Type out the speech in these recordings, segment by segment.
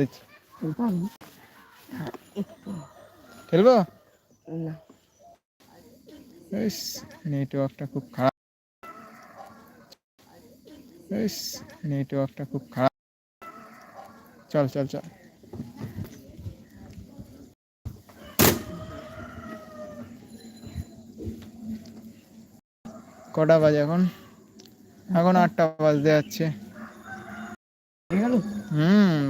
দিচ্ছি। খেলব? নেটওয়ার্কটা খুব খারাপ। নেটওয়ার্কটা খুব খারাপ। চল চল চল। কটা বাজে এখন? এখন আটটা। বাজতে যাচ্ছে। হয়ে গেল হুম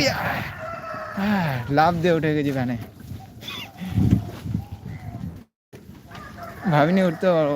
উড়িয়া! লাভ দিয়ে উঠে গেছি ভ্যানে ভাবিনি উঠতে পারব